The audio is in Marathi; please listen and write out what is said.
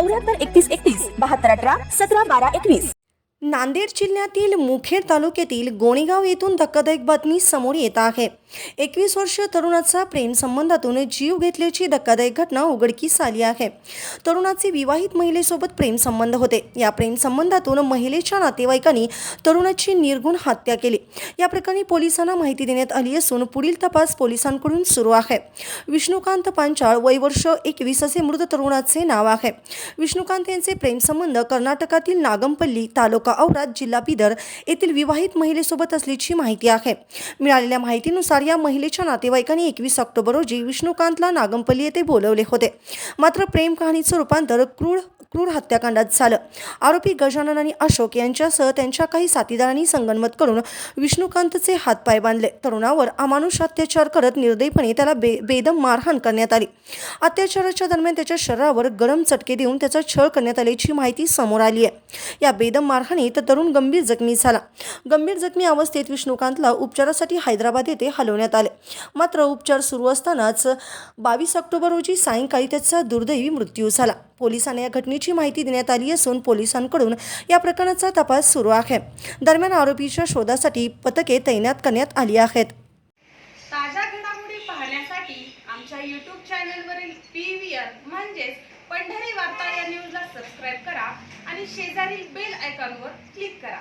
चौऱ्याहत्तर एकतीस एकतीस बहात्तर अठरा सतरा बारा एकवीस. नांदेड जिल्ह्यातील मुखेड तालुक्यातील गोणेगाव येथून धक्कादायक बातमी समोर येत आहे. एकवीस वर्षीय तरुणाचा प्रेम संबंधातून जीव घेतल्याची धक्कादायक घटना उघडकीस आली आहे. तरुणाचे विवाहित महिलेसोबत प्रेम संबंध होते. या प्रेम संबंधातून महिलेच्या नातेवाईकांनी तरुणाची निर्गुण हत्या केली. या प्रकरणी पोलिसांना माहिती देण्यात आली असून पुढील तपास पोलिसांकडून सुरू आहे. विष्णुकांत पांचाळ वय वर्ष एकवीस असे मृत तरुणाचे नाव आहे. विष्णुकांत यांचे प्रेमसंबंध कर्नाटकातील नागमपल्ली तालुका औरात जिल्हा बिदर येथील विवाहित महिलेसोबत असल्याची माहिती आहे. मिळालेल्या माहितीनुसार या महिलेच्या नातेवाईकांनी एकवीस ऑक्टोबर रोजी विष्णुकांतला नागंपली येथे बोलवले होते. मात्र प्रेम कहाणीचं रूपांतर क्रूर क्रूर हत्याकांडात झालं. आरोपी गजानन आणि अशोक यांच्यासह त्यांच्या काही साथीदारांनी संगनमत करून विष्णुकांतचे हातपाय बांधले. तरुणावर अमानुष अत्याचार करत निर्दयपणे त्याला बे बेदम मारहाण करण्यात आली. अत्याचाराच्या दरम्यान त्याच्या शरीरावर गरम चटके देऊन त्याचा छळ करण्यात आल्याची माहिती समोर आली आहे. या बेदम मारहाणीत तरुण गंभीर जखमी झाला. गंभीर जखमी अवस्थेत विष्णुकांतला उपचारासाठी हैदराबाद येथे हलवण्यात आले. मात्र उपचार सुरू असतानाच बावीस ऑक्टोबर रोजी सायंकाळी त्याचा दुर्दैवी मृत्यू झाला. पोलिसांना या घटनेची माहिती देण्यात आली असून पोलिसांकडून या प्रकरणाचा तपास सुरू आहे. दरम्यान आरोपीच्या शोधासाठी पथके तैनात करण्यात आली आहेत. ताज्या घडामोडी पाहण्यासाठी आमच्या यूट्यूब चॅनलवरील पी व्ही आर म्हणजेच पंढरी वार्ता या न्यूजला सबस्क्राईब करा आणि शेजारील बेल आयकॉनवर क्लिक करा.